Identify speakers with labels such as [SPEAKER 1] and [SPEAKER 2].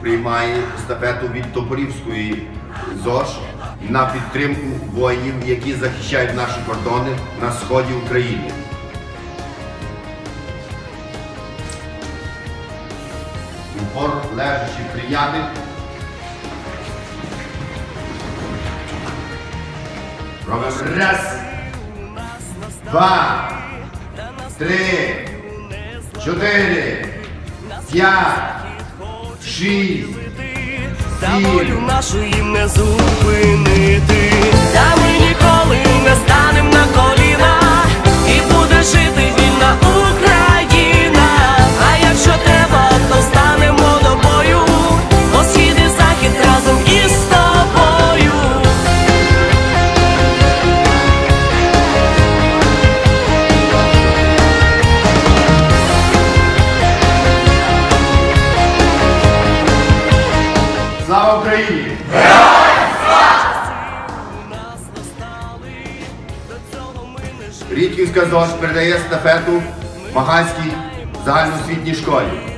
[SPEAKER 1] приймає естафету від Топорівської ЗОЖ на підтримку воїнів, які захищають наші кордони на сході України. Упор лежачи прийняти. Робимо раз, два, три, чотири, п'ять, шість, сім.
[SPEAKER 2] волю нашу їм не зупинити.
[SPEAKER 1] Слава Україні! Рідківська ЗОЖ передає естафету Маганській загальноосвітній школі.